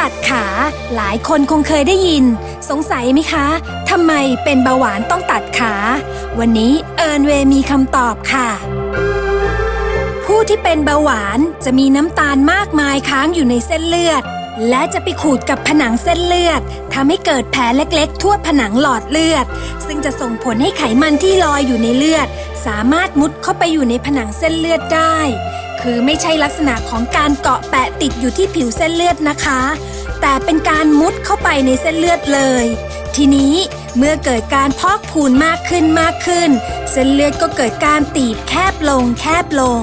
ตัดขา หลายคนคงเคยได้ยิน สงสัยไหมคะทำไมเป็นเบาหวานต้องตัดขา วันนี้เอิร์นเวย์มีคำตอบค่ะ ผู้ที่เป็นเบาหวานจะมีน้ำตาลมากมายค้างอยู่ในเส้นเลือด และจะไปขูดกับผนังเส้นเลือดทำให้เกิดแผลเล็กๆ ทั่วผนังหลอดเลือด ซึ่งจะส่งผลให้ไขมันที่ลอยอยู่ในเลือด สามารถมุดเข้าไปอยู่ในผนังเส้นเลือดได้ คือไม่ใช่ลักษณะของการเกาะแปะติดอยู่ที่ผิวเส้นเลือดนะคะ แต่เป็นการมุดเข้าไปในเส้นเลือดเลย ทีนี้เมื่อเกิดการพอกพูนมากขึ้นมากขึ้น เส้นเลือดก็เกิดการตีบแคบลงแคบลง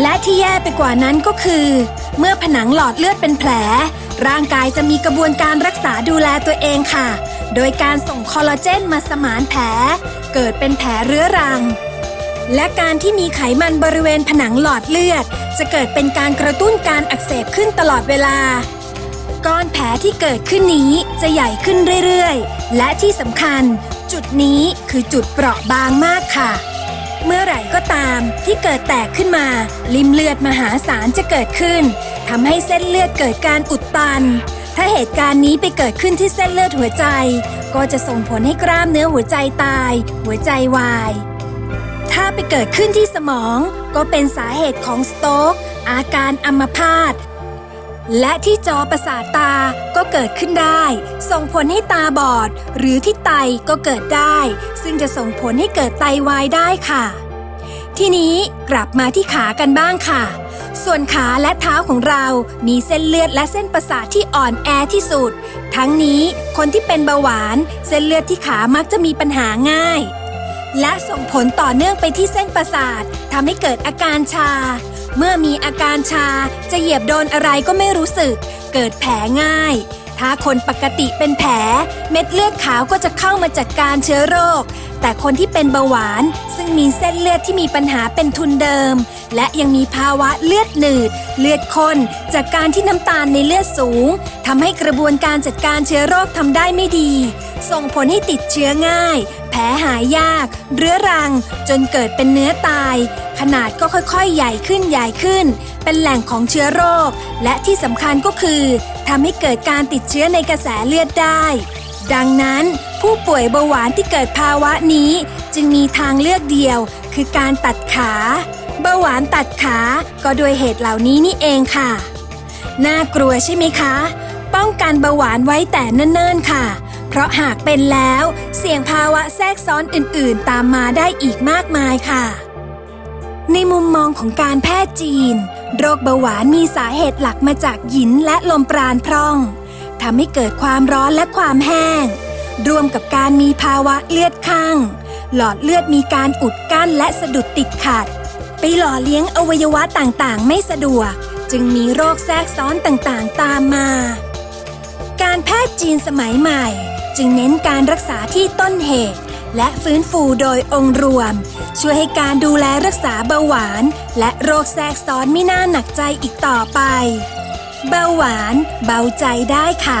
และที่แย่ไปกว่านั้นก็คือ เมื่อผนังหลอดเลือดเป็นแผล ร่างกายจะมีกระบวนการรักษาดูแลตัวเองค่ะ โดยการส่งคอลลาเจนมาสมานแผล เกิดเป็นแผลเรื้อรัง และการที่มีไขมันบริเวณผนังหลอดเลือด จะเกิดเป็นการกระตุ้นการอักเสบขึ้นตลอดเวลาก้อนแผลที่เกิดขึ้นนี้จะใหญ่ขึ้นเรื่อยๆ และที่สำคัญ จุดนี้คือจุดเปราะบางมากค่ะ เมื่อไหร่ก็ตามที่เกิดแตกขึ้นมา ริมเลือดมหาศาลจะเกิดขึ้นทำให้เส้นเลือดเกิดการอุดตัน ถ้าเหตุการณ์นี้ไปเกิดขึ้นที่เส้นเลือดหัวใจ ก็จะส่งผลให้กล้ามเนื้อหัวใจตาย หัวใจวาย ถ้าไปเกิดขึ้นที่สมอง ก็เป็นสาเหตุของสโตรกอาการอัมพาต และที่จอประสาทตาก็เกิดขึ้นได้ ส่งผลให้ตาบอด หรือที่ไตก็เกิดได้ ซึ่งจะส่งผลให้เกิดไตวายได้ค่ะ ทีนี้กลับมาที่ขากันบ้างค่ะ ส่วนขาและเท้าของเรา มีเส้นเลือดและเส้นประสาทที่อ่อนแอที่สุด ทั้งนี้คนที่เป็นเบาหวาน เส้นเลือดที่ขามักจะมีปัญหาง่าย และส่งผลต่อเนื่องไปที่เส้นประสาททำให้เกิดอาการชา เมื่อมีอาการชาจะเหยียบโดนอะไรก็ไม่รู้สึก เกิดแผลง่าย ถ้าคนปกติเป็นแผล เม็ดเลือดขาวก็จะเข้ามาจัดการเชื้อโรค แต่คนที่เป็นเบาหวาน ซึ่งมีเส้นเลือดที่มีปัญหาเป็นทุนเดิม และยังมีภาวะเลือดหนืด เลือดข้นจากการที่น้ำตาลในเลือดสูงทำให้กระบวนการจัดการเชื้อโรคทำได้ไม่ดี ส่งผลให้ติดเชื้อง่าย แผลหายยาก เรื้อรัง จนเกิดเป็นเนื้อตาย ขนาดก็ค่อยๆ ใหญ่ขึ้นใหญ่ขึ้น เป็นแหล่งของเชื้อโรค และที่สำคัญก็คือทำให้เกิดการติดเชื้อในกระแสเลือดได้ ดังนั้น ผู้ป่วยเบาหวานที่เกิดภาวะนี้จึงมีทางเลือกเดียว คือการตัดขา เบาหวานตัดขาก็โดยเหตุเหล่านี้นี่เองค่ะ น่ากลัวใช่ไหมคะ ป้องกันเบาหวานไว้แต่เนิ่นๆค่ะ เพราะหากเป็นแล้วเสี่ยงภาวะแทรกซ้อนอื่นๆ ตามมาได้อีกมากมายค่ะ ในมุมมองของการแพทย์จีน โรคเบาหวานมีสาเหตุหลักมาจากหยินและลมปราณพร่องทำให้เกิดความร้อนและความแห้ง รวมกับการมีภาวะเลือดข้าง หลอดเลือดมีการอุดกั้นและสะดุดติดขัด ไปหล่อเลี้ยงอวัยวะต่างๆ ไม่สะดวก จึงมีโรคแทรกซ้อนต่างๆ ตามมา การแพทย์จีนสมัยใหม่ จึงเน้นการรักษาที่ต้นเหตุ และฟื้นฟูโดยองค์รวม ช่วยให้การดูแลรักษาเบาหวาน และโรคแทรกซ้อนไม่น่าหนักใจอีกต่อไป เบาหวาน เบาใจได้ค่ะ